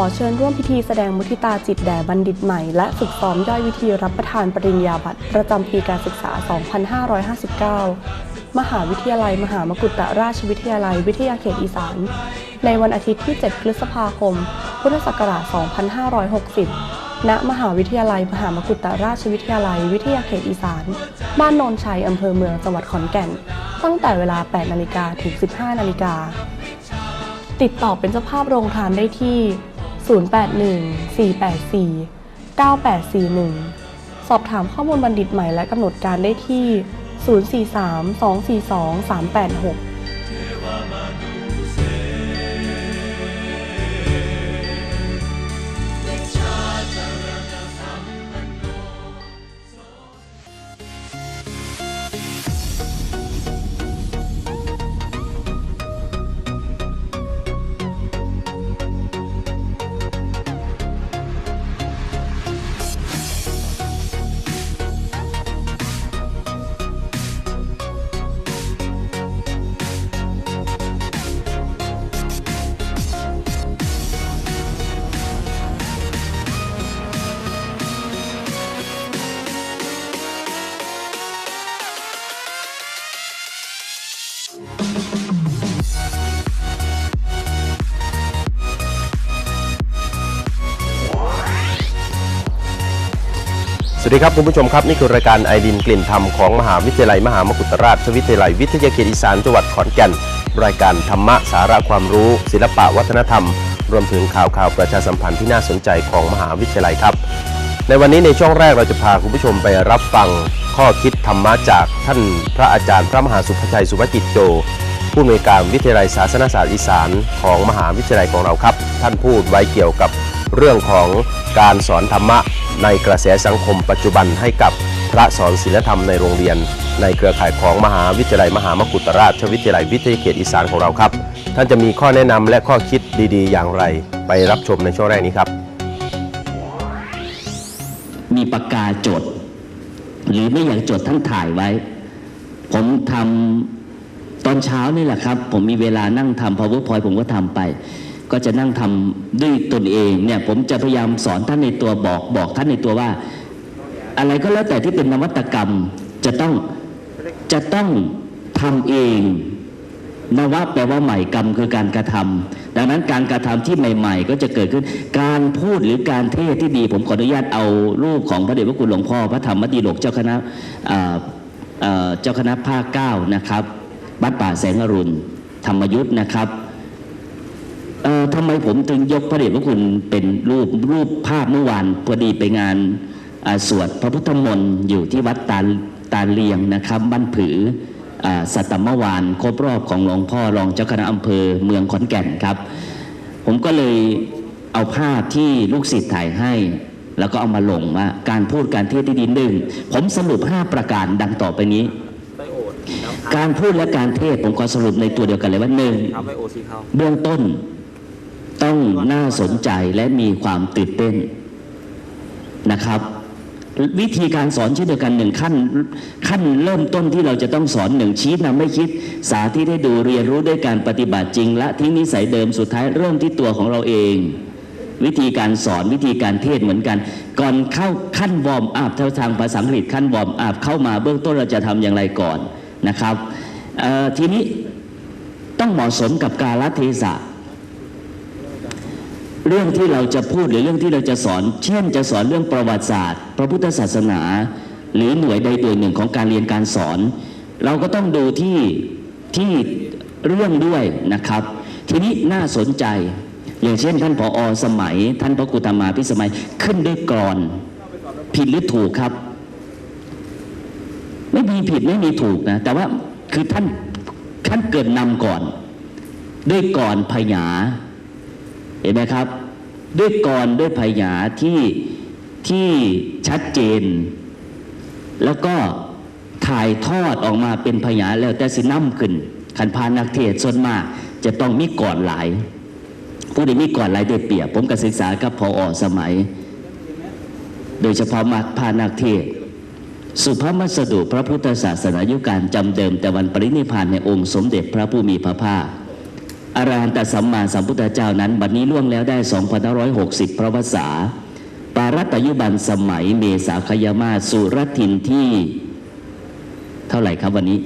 อเชิญร่วมพิธีแสดงมุทิตาจิตแด่บัณฑิตใหม่ และฝึกซ้อมย่อยวิธีรับประทานปริญญาบัตรประจำปีการศึกษา 2559 มหาวิทยาลัย มหามกุฏราชวิทยาลัย วิทยาเขตอีสาน ในวันอาทิตย์ที่ 7 พฤษภาคม พุทธศักราช 2560 ณ มหาวิทยาลัย มหามกุฏราชวิทยาลัย วิทยาเขตอีสาน บ้านโนนชัย อำเภอเมือง จังหวัดขอนแก่น ตั้งแต่เวลา 8 นาฬิกาถึง 15 นาฬิกาติดต่อเป็นเจ้าภาพโรงทานได้ที่ 081 484 9841 สอบถามข้อมูลบัณฑิตใหม่และกำหนดการได้ที่ 043 242 386 วัสดีครับคุณผู้ชมครับ นี่คือรายการไอดินกลิ่นธรรมของมหาวิทยาลัย มหามกุฏราชวิทยาลัยวิทยาเขตอีสานจังหวัดขอนแก่น รายการธรรมะสาระความรู้ ศิลปะวัฒนธรรม รวมถึงข่าวข่าวประชาสัมพันธ์ที่น่าสนใจของมหาวิทยาลัยครับ ในวันนี้ในช่วงแรกเราจะพาคุณผู้ชมไปรับฟังข้อคิดธรรมะจากท่านพระอาจารย์พระมหาสุภชัยสุภกิจโจผู้อำนวยการวิทยาลัยศาสนศาสตร์อีสานของมหาวิทยาลัยของเราครับ ท่านพูดไว้เกี่ยวกับเรื่องของการสอนธรรมะ ในกระแสสังคมปัจจุบันให้กับพระสอนศีลธรรมในโรงเรียน ในเครือข่ายของมหาวิทยาลัยมหามกุฏราชวิทยาลัยวิทยาเขตอีสานของเราครับ ท่านจะมีข้อแนะนำและข้อคิดดีๆ อย่างไร ไปรับชมในช่วงแรกนี้ครับ มีปากกาจด หรือไม่อยากจดท่านถ่ายไว้ ผมทำตอนเช้านี่แหละครับ ผมมีเวลานั่งทำ powerpoint ผมก็ทำไป ก็จะนั่งทำด้วยตนเองเนี่ยผมจะพยายามสอนท่านในตัวบอกบอกท่านในตัวว่า อะไรก็แล้วแต่ที่เป็นนวัตกรรมจะต้องจะต้องทำเองนวะแปลว่าใหม่กรรมคือการกระทำดังนั้นการกระทำที่ใหม่ ๆ ก็จะเกิดขึ้นการพูดหรือการเทศที่ดี ผมขออนุญาตเอารูปของพระเดชพระคุณหลวงพ่อ พระธรรมดีโลกเจ้าคณะเจ้าคณะภาคเก้านะครับวัดป่าแสงอรุณ ธรรมยุทธ์นะครับ ทำไมผมถึงยกพระเดชพระคุณเป็นรูปรูปภาพเมื่อวานพอดีไปงานอ่าสวดพระพุทธมนต์อยู่ที่วัดตาลตาเลียงนะครับบ้านผืออ่าสัตมวานครบรอบของหลวงพ่อรองเจ้าคณะอำเภอเมืองขอนแก่นครับ ผมก็เลยเอาภาพที่ลูกศิษย์ถ่ายให้ แล้วก็เอามาลงว่าการพูดการเทศน์ที่ดีหนึ่งผมสรุป 5 ประการดังต่อไปนี้ การพูดและการเทศน์ผมขอสรุปในตัวเดียวกันเลยว่าหนึ่งทำให้โอซีเข้าเบื้องต้น ต้องน่าสนใจและมีความตื่นเต้นนะครับ วิธีการสอนเช่นเดียวกันหนึ่งขั้นขั้นเริ่มต้นที่เราจะต้องสอนหนึ่งชี้นำไม่คิด สาธิตให้ดูเรียนรู้ด้วยการปฏิบัติจริง และทิ้งนิสัยเดิมสุดท้ายเริ่มที่ตัวของเราเอง วิธีการสอนวิธีการเทศเหมือนกัน ก่อนเข้าขั้นวอร์มอัพเท่าทางภาษาอังกฤษขั้นวอร์มอัพเข้ามาเบื้องต้นเราจะทำอย่างไรก่อนนะครับทีนี้ต้องเหมาะสมกับกาลเทศะ เรื่องที่เราจะพูดหรือเรื่องที่เราจะสอน เช่น จะสอนเรื่องประวัติศาสตร์ พระพุทธศาสนา หรือหน่วยใดหน่วยหนึ่งของการเรียนการสอน เราก็ต้องดูที่ที่เรื่องด้วยนะครับ ทีนี้น่าสนใจ อย่างเช่น ท่านผออสมัย ท่านพระกุตมาพิสมัยขึ้นด้วยกรอนผิดหรือถูกครับ ไม่มีผิดไม่มีถูกนะ แต่ว่าคือท่านท่านเกิดนำก่อน ด้วยกรพยา ห็นไหมครับ ด้วยกรด้วยพยาที่ที่ชัดเจน แล้วก็ถ่ายทอดออกมาเป็นพยาแล้วแต่สิน้ำขึ้นขันพานักเทศส่วนมาก จะต้องมีก่อนหลายผู้ใดมีก่อนหลายได้เปรียบ ผมก็ศึกษากับพออสมัย โดยเฉพาะมาพานักเทศสุภาพมัสดุพระพุทธศาสนายุการจำเดิมแต่วันปรินิพพานในองค์สมเด็จพระผู้มีพระภาค อรหันตสัมมาสัมพุทธเจ้านั้น บัดนี้ล่วงแล้วได้ 2560 พระวสาปารัตยุบันสมัยเมษาคยามาสุรทินที่ เท่าไหร่ครับวันนี้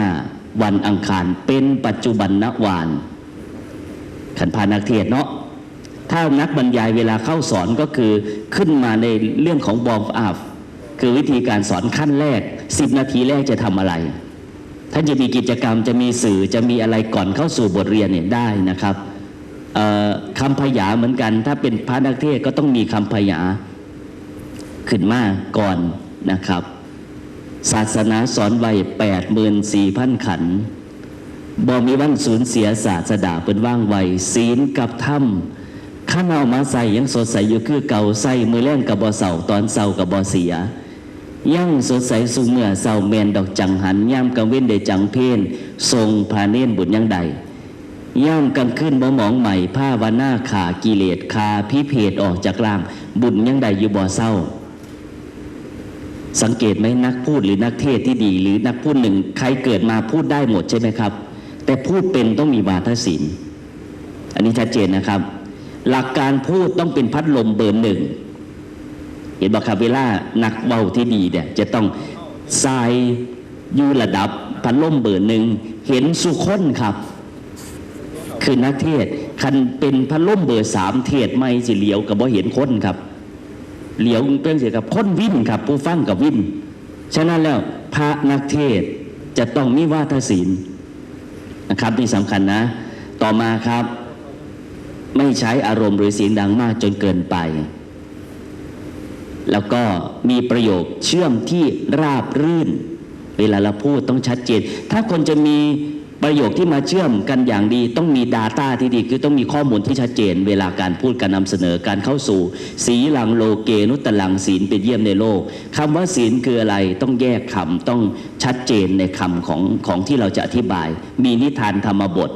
25 วันอังคารเป็นปัจจุบันนวาน ขันพานักเทศน์เนาะถ้านักบรรยายเวลาเข้าสอนก็คือขึ้นมาในเรื่องของบอมอัพคือวิธีการสอนขั้นแรก 10 นาทีแรกจะทำอะไร ท่านจะมีกิจกรรมจะมีสื่อจะมีอะไรก่อนเข้าสู่บทเรียนเนี่ยได้นะครับคำพยาเหมือนกัน ถ้าเป็นพระนักเทศก็ต้องมีคำพยาขึ้นมาก่อนนะครับ ศาสนาสอนไว้แปดหมื่นสี่พันขันบ่มีวันสูญเสียศาสดาเป็นว่างไวศีลกับธรรมข้าเอามาใส่ยังสดใสอยู่คือเก่าใส่มือแล่นกับบ่เสาตอนเสากับบ่อเสีย ยังสดใสสุเมื่อเสาแมนดอกจังหันย่ำกังเว้นได้จังเพนทรงพาเน้นบุญยังใดย่ำกลางขึ้นบ่หมองใหม่ผ้าวาหน้าขากิเลสคาพิเพศออกจากล่างบุญยังใดอยู่บ่เศร้า สังเกตไหมนักพูดหรือนักเทศที่ดี หรือนักพูดหนึ่งใครเกิดมาพูดได้หมดใช่ไหมครับ แต่พูดเป็นต้องมีวาทศิลป์อันนี้ชัดเจนนะครับ หลักการพูดต้องเป็นพัดลมเบอร์หนึ่ง เห็นบอกครับเวลานักเบาที่ดีเนี่ยจะต้องทรายอยู่ระดับพัดลมเบอร์หนึ่งเห็นสุคนครับ คือนักเทศคันเป็นพัดลมเบอร์สามเทศไม่สิเหลียวกับบ่เห็นคนครับ เหลียวเป็นเสียกับคนวิ่นครับ ผู้ฟังกับวิ่นฉะนั้นแล้วพระนักเทศจะต้องมีวาทศิลป์นะครับที่สำคัญนะ ต่อมาครับ ไม่ใช้อารมณ์หรือเสียงดังมากจนเกินไป แล้วก็มีประโยคเชื่อมที่ราบรื่น เวลาเราพูดต้องชัดเจน ถ้าคนจะมีประโยคที่มาเชื่อมกันอย่างดี ต้องมี Data ที่ดีคือต้องมีข้อมูลที่ชัดเจน เวลาการพูดการนำเสนอการเข้าสู่ สีหลังโลเกนุตตลังศีลเป็นเยี่ยมในโลกคำว่าศีลคืออะไรต้องแยกคำต้องชัดเจนในคำของของที่เราจะอธิบาย มีนิทานธรรมบท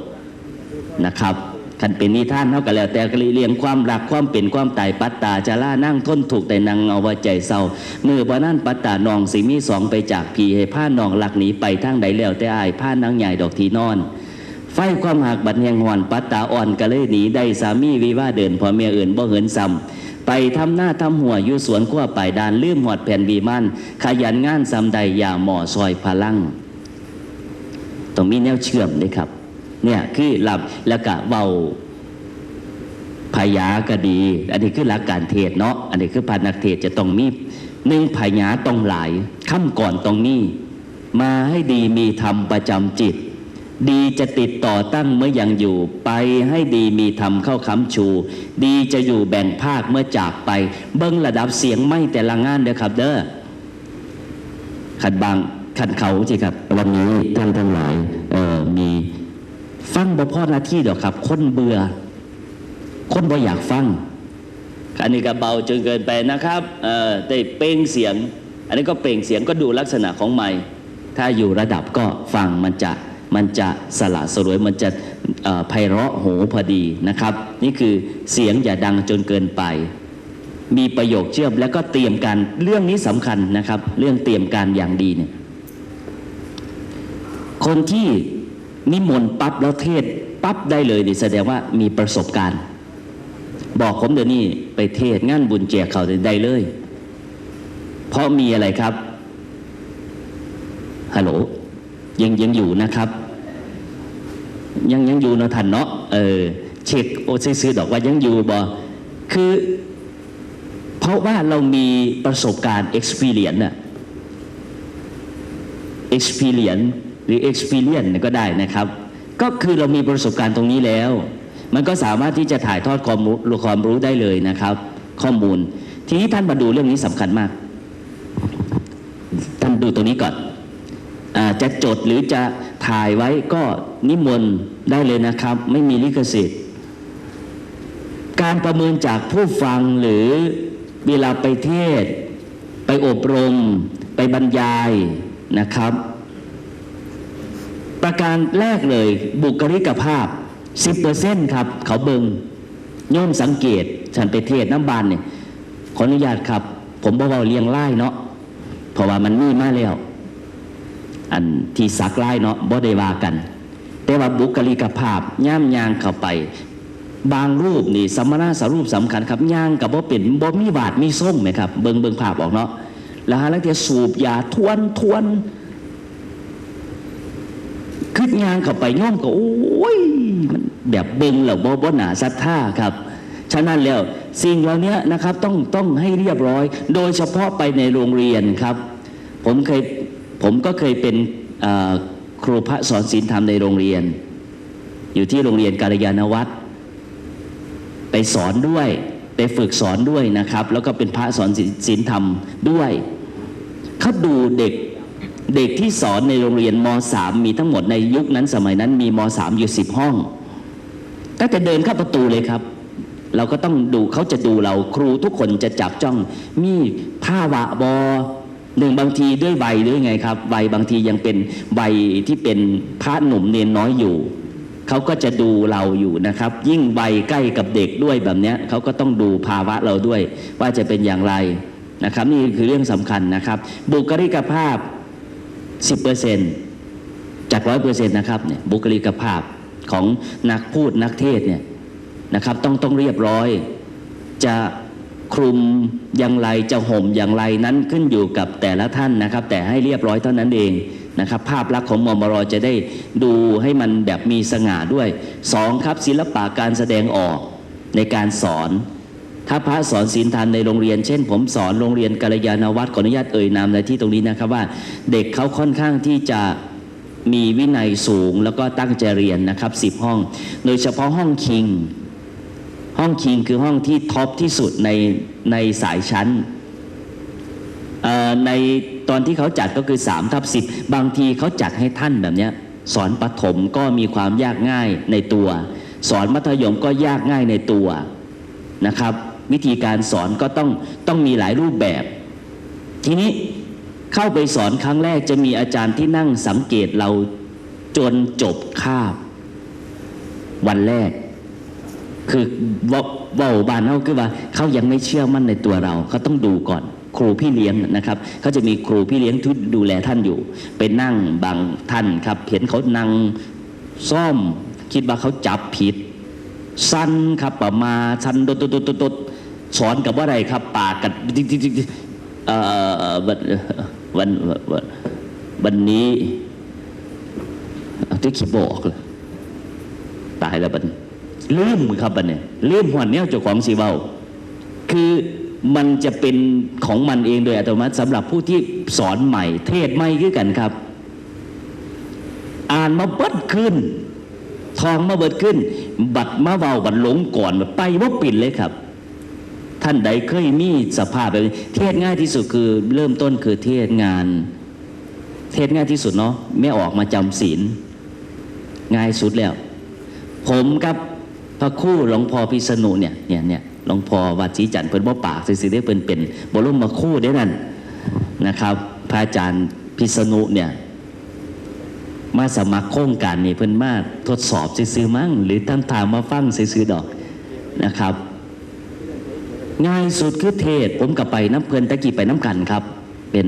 นะครับ คันเป็นนิท่านเท่ากันแล้ว แต่ก็เรียงความรักความเป็นความตายปัตตาจะล่านั่งทนถูกแต่นางเอาว่าใจเศร้ามือบ่นั่นปัตตานองสีมีสองไปจากพีให้ผ้านองหลักหนีไปทางใดแล้วแต่อายผ้านางใหญ่ดอกทีนอนไฟความหักบัดแหงหอนปัตตาอ่อนก็เลยหนีได้สามีวิว่าเดินพอเมียอื่นบ่เหินซ้ำไปทำหน้าทำหัวอยู่สวนขั้วไปดานลืมหอดแผ่นวีมันขยันงานซ้ำใดอย่าหมอซอยพลังต้องมีแนวเชื่อมเลยครับ เนี่ยคือหลับแล้วก็เบาพยาก็ดี อันนี้คือหลักการเทศเนาะอันนี้คือพานักเทศจะต้องมีหนึ่งพยาต้องหลายค่ำก่อนตรงนี้ มาให้ดีมีธรรมประจำจิต ดีจะติดต่อตั้งเมื่อยังอยู่ไปให้ดีมีธรรมเข้าค้ำชู ดีจะอยู่แบ่งภาคเมื่อจากไป เบิ้งระดับเสียงไม่แต่ละงานเด้อครับ เด้อขันบางขันเขาสิครับ วันนี้ท่านทั้งหลายเอ่อมี ฟังบ่พ่อหน้าที่เดียวครับ คนเบื่อ คนบ่อยากฟังอันนี้ก็เบาจนเกินไปนะครับเอ่อได้เป่งเสียง อันนี้ก็เป่งเสียงก็ดูลักษณะของไม้ถ้าอยู่ระดับก็ฟังมันจะมันจะสละสลวยมันจะไพเราะหูพอดีนะครับ นี่คือเสียงอย่าดังจนเกินไป มีประโยคเชื่อมแล้วก็เตรียมการเรื่องนี้สำคัญนะครับ เรื่องเตรียมการอย่างดีเนี่ยคนที่ นิมนต์ปั๊บแล้วเทศปั๊บได้เลยนี่แสดงว่ามีประสบการณ์ บอกผมเดี๋ยวนี้ไปเทศงานบุญแจกเขาได้เลย เพราะมีอะไรครับฮัลโหลยังยังอยู่นะครับ ยังยังอยู่นะทันเนาะเออเช็คโอซื้อดอกว่ายังอยู่บ่คือ เพราะว่าเรามีประสบการณ์ experience น่ะ experience หรือ experience ก็ได้นะครับ ก็คือเรามีประสบการณ์ตรงนี้แล้ว มันก็สามารถที่จะถ่ายทอดความรู้ความรู้ได้เลยนะครับ ข้อมูล ทีนี้ท่านมาดูเรื่องนี้สำคัญมาก ท่านดูตรงนี้ก่อนอจะจดหรือจะถ่ายไว้ก็นิมนต์ได้เลยนะครับ ไม่มีลิขสิทธิ์ การประเมินจากผู้ฟังหรือเวลาไปเทศ ไปอบรม ไปบรรยายนะครับ ประการแรกเลย บุคลิกภาพ 10%ครับ เขาเบิงโย่อมสังเกต ฉันไปเทศน้ำบานเนี่ยขออนุญาตครับ ผมบอกว่าเลี้ยงไล่เนาะเพราะว่ามันมีมาแล้ว อันที่สักไล่เนาะบ่ได้ว่ากัน แต่ว่าบุคลิกภาพย่ำยางเข้าไป บางรูปนี่สมณะสรูปสำคัญครับย่างกับว่เป็นบ่มีบาดมีส้มไหมครับ เบิงเบิงภาพออกเนาะแล้วฮะแล้วเทียสูบยาทวนทวนขึ้น ยางเข้าไปย่อมก็โอ้ยมันแบบเบิงแล้วบ่บ่หนาศรัทธาครับ ฉะนั้นแล้วสิ่งเหล่านี้นะครับต้องต้องให้เรียบร้อย โดยเฉพาะไปในโรงเรียนครับ ผมเคยผมก็เคยเป็นครูพระสอนศีลธรรมในโรงเรียน อยู่ที่โรงเรียนกาลยานวัฒน์ไปสอนด้วยไปฝึกสอนด้วยนะครับ แล้วก็เป็นพระสอนศีลธรรมด้วยเขาดูเด็ก เด็กที่สอนในโรงเรียนม .3 มีทั้งหมดในยุคนั้นสมัยนั้นมีม .3 อยู่10 ห้องตั้งแต่เดินเข้าประตูเลยครับ เราก็ต้องดูเขาจะดูเราครูทุกคนจะจับจ้อง มีผ้าวะบอหนึ่งบางทีด้วยใบด้วยไงครับใบบางทียังเป็นใบที่เป็นพระหนุ่มเนนน้อยอยู่เขาก็จะดูเราอยู่นะครับ ยิ่งใบใกล้กับเด็กด้วยแบบเนี้ยเขาก็ต้องดูภาวะเราด้วย ว่าจะเป็นอย่างไรนะครับ นี่คือเรื่องสำคัญนะครับ บุคลิกภาพ 10%จากร้อยเปอร์เซ็นต์นะครับเนี่ยบุคลิกภาพของนักพูดนักเทศเนี่ยนะครับต้องต้องเรียบร้อย จะคลุมอย่างไรจะห่มอย่างไรนั้นขึ้นอยู่กับแต่ละท่านนะครับ แต่ให้เรียบร้อยเท่านั้นเองนะครับ ภาพลักษณ์ของมอมรจะได้ดูให้มันแบบมีสง่าด้วยสองครับศิลปะการแสดงออกในการสอน ถ้าพระสอนศีลธรรมในโรงเรียน เช่น ผมสอนโรงเรียนกัลยาณวัดขออนุญาตเอ่ยนามในที่ตรงนี้นะครับว่า เด็กเขาค่อนข้างที่จะมีวินัยสูงแล้วก็ตั้งใจเรียนนะครับสิบห้อง โดยเฉพาะห้องคิง ห้องคิงคือห้องที่ท็อปที่สุดในในสายชั้นในตอนที่เขาจัดก็คือ3ทับ10บางทีเขาจัดให้ท่านแบบนี้สอนปฐมก็มีความยากง่ายในตัว สอนมัธยมก็ยากง่ายในตัวนะครับ วิธีการสอนก็ต้องต้องมีหลายรูปแบบ ทีนี้เข้าไปสอนครั้งแรกจะมีอาจารย์ที่นั่งสังเกตเราจนจบคาบ วันแรก คือเว่าว่าบานเขาคือว่าเขายังไม่เชื่อมั่นในตัวเราเขาต้องดูก่อนครูพี่เลี้ยงนะครับเขาจะมีครูพี่เลี้ยงที่ดูแลท่านอยู่ไปนั่งบางท่านครับ เห็นเขานั่งซ่อมคิดว่าเขาจับผิดสั้นครับประมาสั้นโดดโดดดดดด สอนกับว่าอะไรครับ ปากกันเอ่อวันวันวันวันนี้ที่ขีบอกเลยตายแล้วบันลืมครับบัดเนี่ยลืมหัวเนี้ยเจ้าของสีเบาคือมันจะเป็นของมันเองโดยอัตโนมัติสำหรับผู้ที่สอนใหม่ เทศใหม่คือกันครับ อ่านมาเบิดขึ้น ทองมาเบิดขึ้น บัดมาเบาบัดหลงก่อนไปว่าปิดเลยครับ ท่านใดเคยมีสภาพแบบนี้เทศง่ายที่สุดคือเริ่มต้นคือเทศงาน เทศง่ายที่สุดเนาะไม่ออกมาจำศีลง่ายสุดแล้ว ผมกับพระคู่หลวงพ่อพิษณุเนี่ยเนี่ยเนี่ยหลวงพ่อวัดศรีจันทร์เพิ่นบ่ปากซื่อๆได้เพิ่นเป็นบรมมาคู่ได้นั่นนะครับพระอาจารย์พิษณุเนี่ยมาสมัครโครงการนี่เพิ่นมาทดสอบซื่อมั้งหรือท่านถามมาฟังซื่อดอกนะครับ ง่ายสุดคือเทศ ผมกับไปน้ำเพลินตะกี้ไปน้ำกันครับ เป็น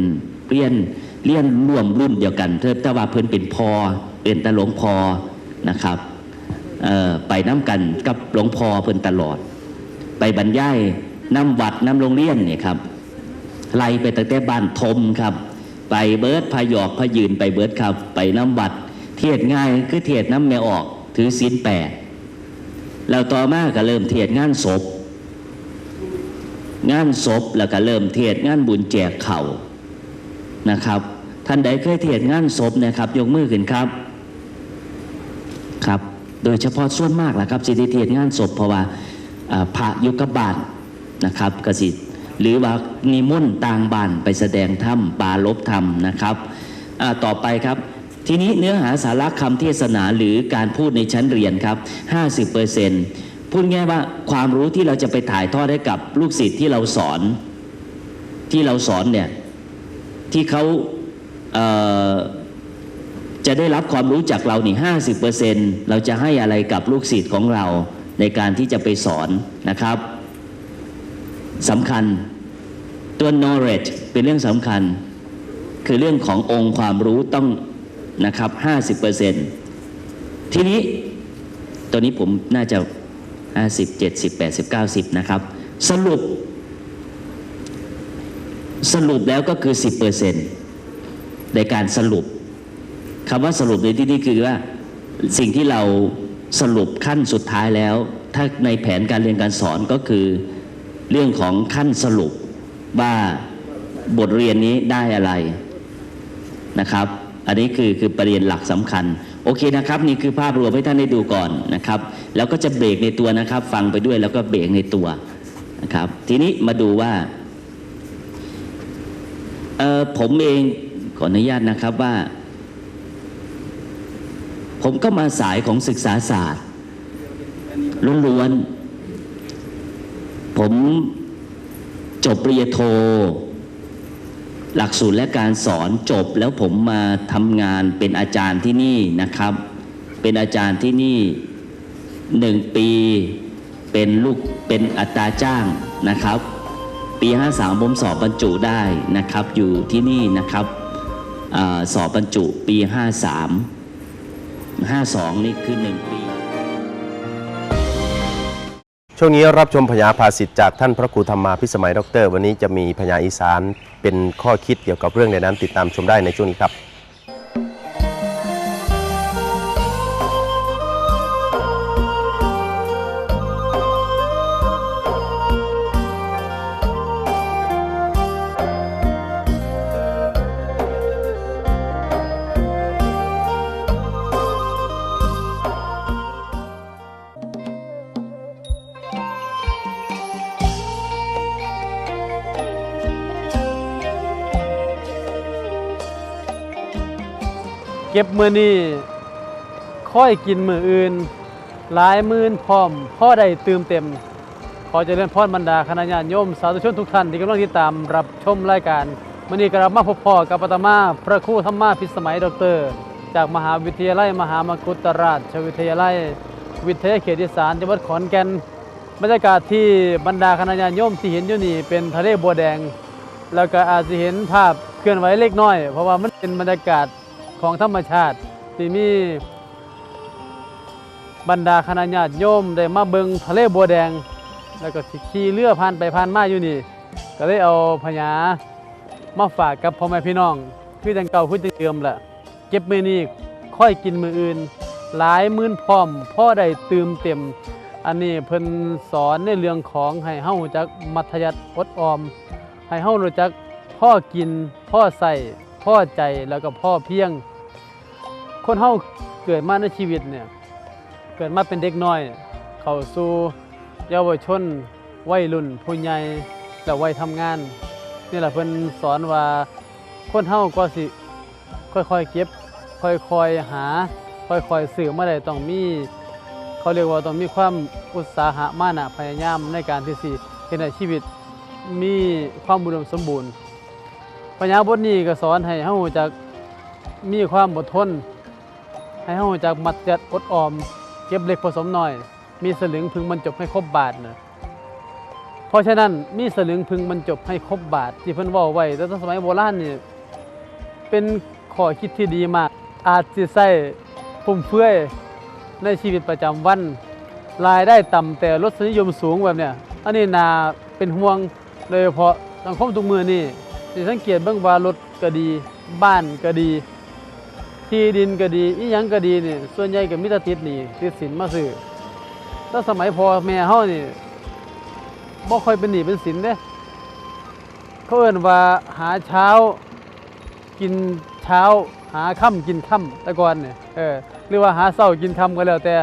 เรียนเรียนร่วมรุ่นเดียวกันเทิแต่ว่าเพลินเป็นพอเป็นตาหลวงพอนะครับไปน้ำกันกับหลวงพอเพิ่นตลอด ไปบรรยายน้ำวัดน้ำโรงเรียนเนี่ยครับไล่ไปตั้งแต่บ้านทมครับ ไปเบิร์ดพายอกพายืนไปเบิร์ดครับ ไปน้ำวัด เทศง่ายคือเทศน้ำแม่ออกถือศีลแปดแล้วต่อมาก็เริ่มเทศงานศพ งานศพแล้วก็เริ่มเทศงานบุญแจกเข่านะครับ ท่านใดเคยเทศงานศพนะครับ ยกมือขึ้นครับครับ โดยเฉพาะส่วนมากแหละครับสิทธิเทศงานศพเพราะว่าอ่าพระยุกบาลนะครับกสิหรือว่านิมนต์ต่างบ้านไปแสดงธรรมปาลบธรรมนะครับต่อไปครับทีนี้เนื้อหาสาระคำเทศนาหรือการพูดในชั้นเรียนครับ 50% พูดง่ายว่าความรู้ที่เราจะไปถ่ายทอดให้กับลูกศิษย์ที่เราสอน ที่เราสอนเนี่ยที่เขาเจะได้รับความรู้จากเรานี่ห้าสิบเปอร์เซ็นเราจะให้อะไรกับลูกศิษย์ของเราในการที่จะไปสอนนะครับสำคัญตัว knowledge เป็นเรื่องสำคัญ คือเรื่องขององค์ความรู้ต้องนะครับห้าสิบเปอร์เซ็นทีนี้ตัวนี้ผมน่าจะ 50 70 80 90นะครับ สรุป สรุปแล้วก็คือ10%ในการสรุปคำว่าสรุปในที่นี้คือว่าสิ่งที่เราสรุปขั้นสุดท้ายแล้ว ถ้าในแผนการเรียนการสอนก็คือ เรื่องของขั้นสรุปว่าบทเรียนนี้ได้อะไรนะครับ อันนี้คือคือประเด็นหลักสำคัญ โอเคนะครับ นี่คือภาพรวมให้ท่านได้ดูก่อนนะครับ แล้วก็จะเบรกในตัวนะครับ ฟังไปด้วยแล้วก็เบรกในตัวนะครับ ทีนี้มาดูว่าเออผมเองขออนุญาตนะครับว่า ผมก็มาสายของศึกษาศาสตร์ล้วนๆผมจบปริญญาโท หลักสูตรและการสอนจบแล้วผมมาทำงานเป็นอาจารย์ที่นี่นะครับ เป็นอาจารย์ที่นี่หนึ่งปีเป็นลูกเป็นอัตราจ้างนะครับ ปี 53 ผมสอบบรรจุได้นะครับ อยู่ที่นี่นะครับอสอบบรรจุปี 53 52 นี่คือ 1 ปี ช่วงนี้รับชมพญาภาสิทธิ์จากท่านพระครูธรรมาพิสมัยดร วันนี้จะมีพญาอีสานเป็นข้อคิดเกี่ยวกับเรื่องในนั้นติดตามชมได้ในช่วงนี้ครับ ก็บมือนี้ค่อยกินมืออื่น หลายมื่นพร้อมพ่อได้เติมเต็ม ขอเจริญพรบรรดาคณะญาติโยม สาธุชนทุกท่านที่กำลังติดตามรับชมรายการมือนี้กลับมาพบพ่อกับอาตมาพระครูธรรมาพิสมัยดร จากมหาวิทยาลัยมหามกุฏราชวิทยาลัย วิทยาเขตอีสานจังหวัดขอนแก่นบรรยากาศที่บรรดาคณะญาติโยมที่เห็นอยู่นี่เป็นทะเลบัวแดง แล้วก็อาจจะเห็นภาพเคลื่อนไหวเล็กน้อย เพราะว่ามันเป็นบรรยากาศ ของธรรมชาติที่มีบรรดาคณะญาติโยมได้มาเบิงทะเลบัวแดง แล้วก็ขี่เรือผ่านไปผ่านมาอยู่นี่ ก็เลยเอาพญามาฝากกับพ่อแม่พี่น้อง คือจังเก่าคือจังเดิมแหละเก็บมือนี้ค่อยกินมืออื่น หลายมื้นพร้อมพ่อได้ตื่มเต็ม อันนี้เพิ่นสอนในเรื่องของให้เฮาจักมัธยัติอดออม ให้เฮารู้จักพ่อกินพ่อใส่ พ่อใจแล้วก็พ่อเพียง คนเฮาเกิดมาในชีวิตเนี่ยเกิดมาเป็นเด็กน้อย เข้าสู่เยาวชนวัยรุ่นผู้ใหญ่แล้ววัยทำงานนี่แหละเพิ่นสอนว่าคนเฮาก็สิค่อยๆเก็บ ค่อยๆหา ค่อยๆสื่อมาได้ต้องมี เขาเรียกว่าต้องมีความอุตสาหะมานะพยายามในการที่สิเฮ็ดให้ชีวิตมีความอุดมสมบูรณ์ ปัญญาบทนี้ก็สอนให้เฮารู้จักมีความอดทน ให้เฮารู้จักมัดยัดอดออม เก็บเล็กผสมน้อย มีสลึงพึงบรรจบให้ครบบาทนะเพราะฉะนั้นมีสลึงพึงบรรจบให้ครบบาท ที่เพิ่นว้าไว้แต่สมัยโบราณนี่เป็นข้อคิดที่ดีมาก อาจสิใช้ฟุ่มเฟือยในชีวิตประจำวันรายได้ต่ำแต่รสนิยมสูงแบบเนี้ยอันนี้นาเป็นห่วงโดยเฉพาะสังคมทุกมือนี่ สิสังเกตเบิ่งว่ารถก็ดี บ้านก็ดี ที่ดินก็ดีอีหยังก็ดีนี่ส่วนใหญ่ก็มีแต่ติดนี้ติดสินมาซื้อถ้าสมัยพ่อแม่เฮานี่บ่ค่อยเป็นหนี้เป็นสินเด้เขาเอิ้นว่าหาเช้ากินเช้าหาค่ำกินค่ำแต่ก่อนเนี่ยเออหรือว่าหาเช้ากินค่ำก็แล้วแต่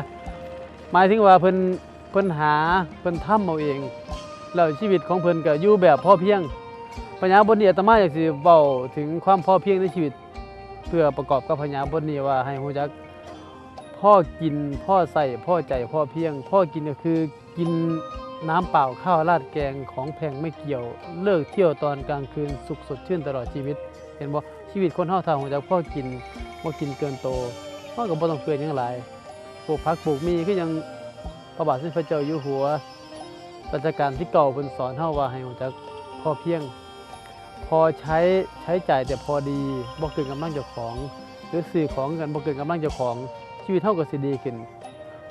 หมายถึงว่าเพิ่นเพิ่นหาเพิ่นทำเอาเองแล้วชีวิตของเพิ่นก็อยู่แบบพอเพียง ปัญาบนนี้อาตมาอยากสิเว้าถึงความพอเพียงในชีวิต เพื่อประกอบกับพญาบทนี้ว่าให้รู้จักพ่อกินพ่อใส่พ่อใจพ่อเพียง พ่อกินก็คือกินน้ำเปล่าข้าวราดแกงของแพงไม่เกี่ยว เลิกเที่ยวตอนกลางคืนสุขสดชื่นตลอดชีวิต เห็นบ่ชีวิตคนเฮาถ้ารู้จักพ่อกินบ่กินเกินโตเฮาก็บ่ต้องเปลือยหยังหลายปลูกผักปลูกมีคือยังพระบาทสมเด็จพระเจ้าอยู่หัวรัชกาลที่เก่าเพิ่นสอนเฮาว่าให้รู้จักพ่อเพียง พอใช้ใช้จ่ายแต่พอดีบ่เกินกำลังเจ้าของ หรือซื้อของกันบ่เกินกำลังเจ้าของชีวิตเฮาก็สิดีขึ้น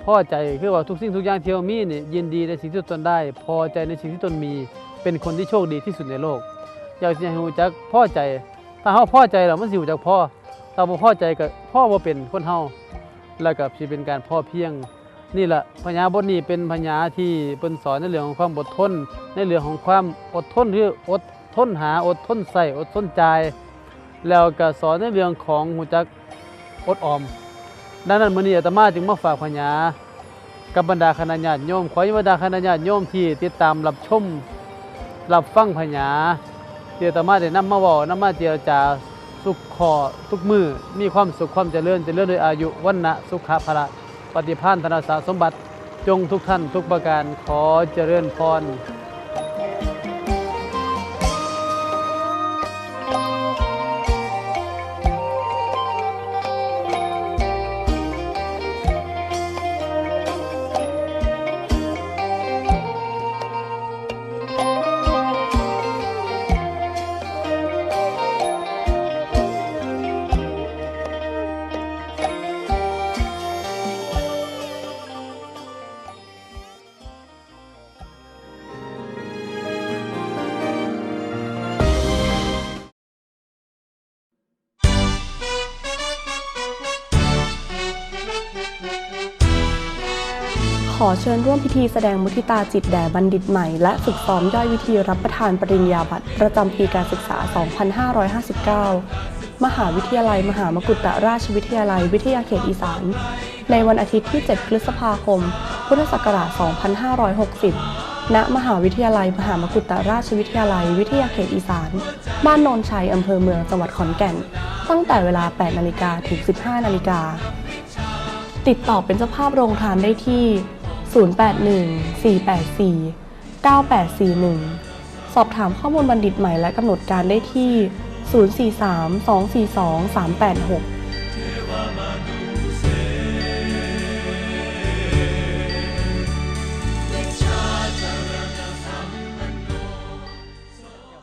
พอใจคือว่าทุกสิ่งทุกอย่างที่เรามีนี่ยินดีในสิ่งที่ตนได้ พอใจในสิ่งที่ตนมี เป็นคนที่โชคดีที่สุดในโลก อยากสิให้รู้จักพอใจ ถ้าเฮาพ่อใจแล้วมันสิรู้จักพอถ้าบ่พอใจก็พ่อบ่เป็นคนเฮาแล้วก็สิเป็นการพ่อเพียงนี่แหละพญาบทนี้เป็นพญาที่เปิ้นสอนในเรื่องของความอดทน ในเรื่องของความอดทนคืออด ทนหาอดทนใส่อดทนจายแล้วก็สอนในเรื่องของหูจักอดออมดังนั้นมื้อนี้อาตมาจึงมาฝากพญากับบรรดาคณะญาติโยมขอให้บรรดาคณะญาติโยมที่ติดตามรับชมรับฟังพญาที่อาตมาได้นำมาเว้านำมาเจรจาสุขขอทุกมือมีความสุขความเจริญเจริญด้วยอายุวันนะสุขะพละปฏิภาณธนสารสมบัติจงทุกท่านทุกประการขอเจริญพร เชิญร่วมพิธีแสดงมุทิตาจิตแด่บัณฑิตใหม่ และฝึกซ้อมย่อยวิธีรับประทานปริญญาบัตรประจำปีการศึกษา 2559 มหาวิทยาลัย มหามกุฏราชวิทยาลัย วิทยาเขตอีสาน ในวันอาทิตย์ที่ 7 พฤษภาคม พุทธศักราช 2560 ณ มหาวิทยาลัย มหามกุฏราชวิทยาลัย วิทยาเขตอีสาน บ้านโนนชัย อำเภอเมือง จังหวัดขอนแก่น ตั้งแต่เวลา 8 นาฬิกาถึง 15 นาฬิกาติดต่อเป็นเจ้าภาพโรงทานได้ที่ 081 484 9841 สอบถามข้อมูลบัณฑิตใหม่และกำหนดการได้ที่ 043 242 386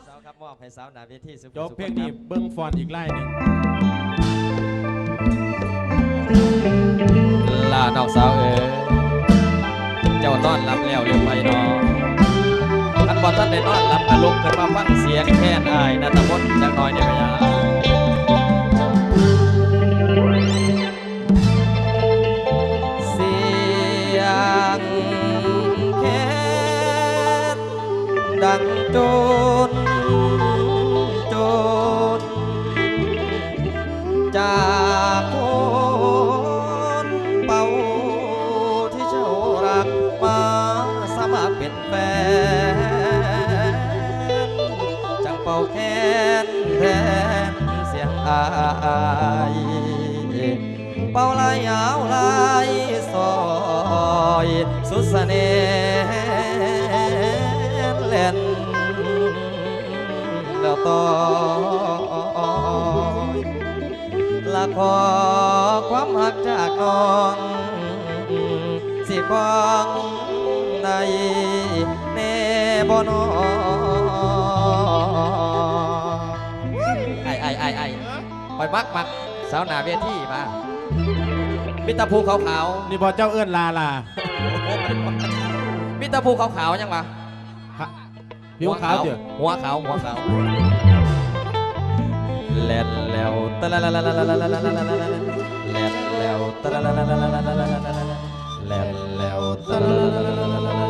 สาวครับมอบให้สาวหนาเวทีสุขจบเพลงนี้เบิ้งฟอนอีกไล่หนึ่งลาน้องสาวเอ๋ย เจ้านอนรับแล้วหรือไปนอท่านบอท่านได้นอนรับก็ลุกขึ้นมาฟังเสียงแค่นอายนาตะมนจังน้อยเนี่ยพยาเสียงแค่ดังโจ ต่อละขอความหักจากน้อง สิฟังในแน่บ่นอไอ้ไอ้ไอ้ไอ้ปล่อยมักมักสาวหนาเวทีมามิตรภูขาวนี่บอเจ้าเอื้อนลาลามิตรภูขาวๆยังวะฮะผิวขาวเดี๋ยวหัวขาวหัวขาว แล่นแล้วตะละละละละละละละละละละละแล่นแล้วตะละละละละละละละละละละแล่นแล้วตะละละละละละละ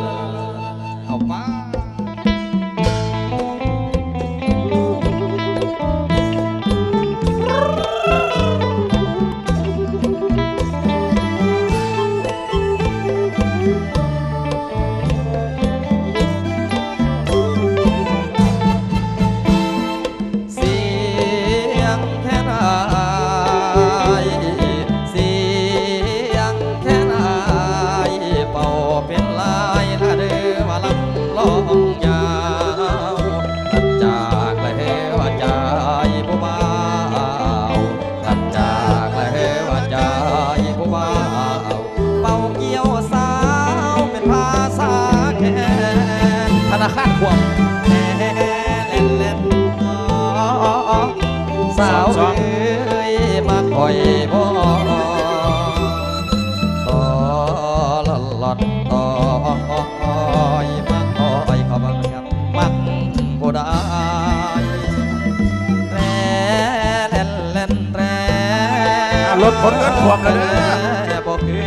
คนเงินท่วมแล้วเด้อแต่บอกคือ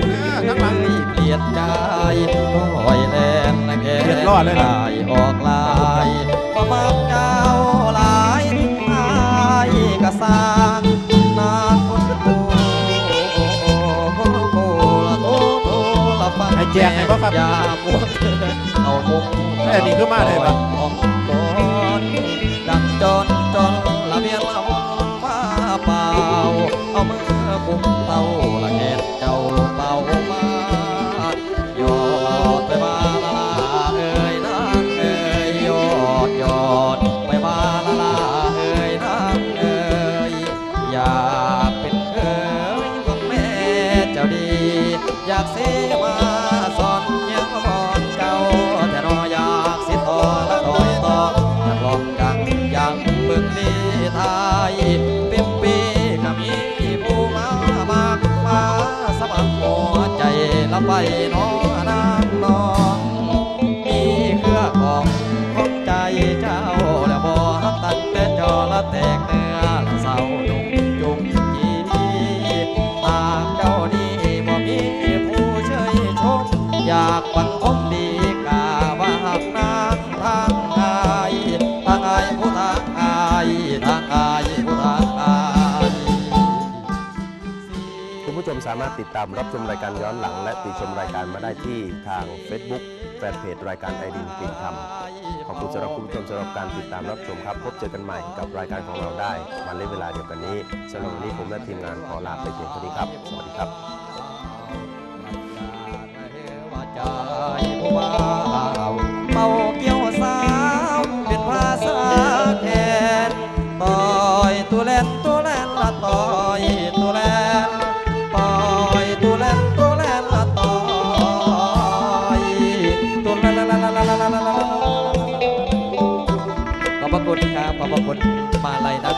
ข้างหลังเปลี่ยนใจคอยแลนและแกเรียบร้อยเลยนะลายออกลายมามักเจ้าหลายอายกะสร้างนาคนโอ้คนโอ้ละโตโตละฟังให้แจกให้บ่ครับอย่าปวดเอามุกเอ้ยอันนี้คือมาเลยปะ ออกามารถติดตามรับชมรายการย้อนหลัง และติชมรายการมาได้ที่ทาง Facebook แฟนเพจรายการไอดินกลิ่นธรรมขอบคุณสำหรับคุณผู้ชมสำหรับการติดตามรับชมครับ พบเจอกันใหม่กับรายการของเราได้มาเล่นเวลาเดียวกันนี้สำหรับวันนี้ผมและทีมงานขอลาไปเพียงเท่านี้ครับ สวัสดีครับ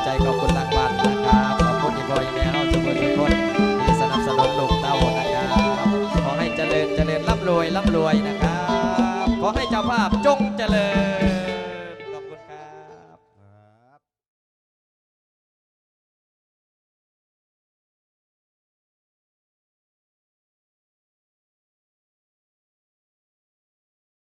ใจขอบคุณรางวัลนะครับขอบคุณที่บอยแมวทุกคนทุกคนที่สนับสนุนลูกเต้านะครับขอให้เจริญเจริญร่ำรวยร่ำรวยนะครับ ขอให้เจ้าภาพจงเจริญ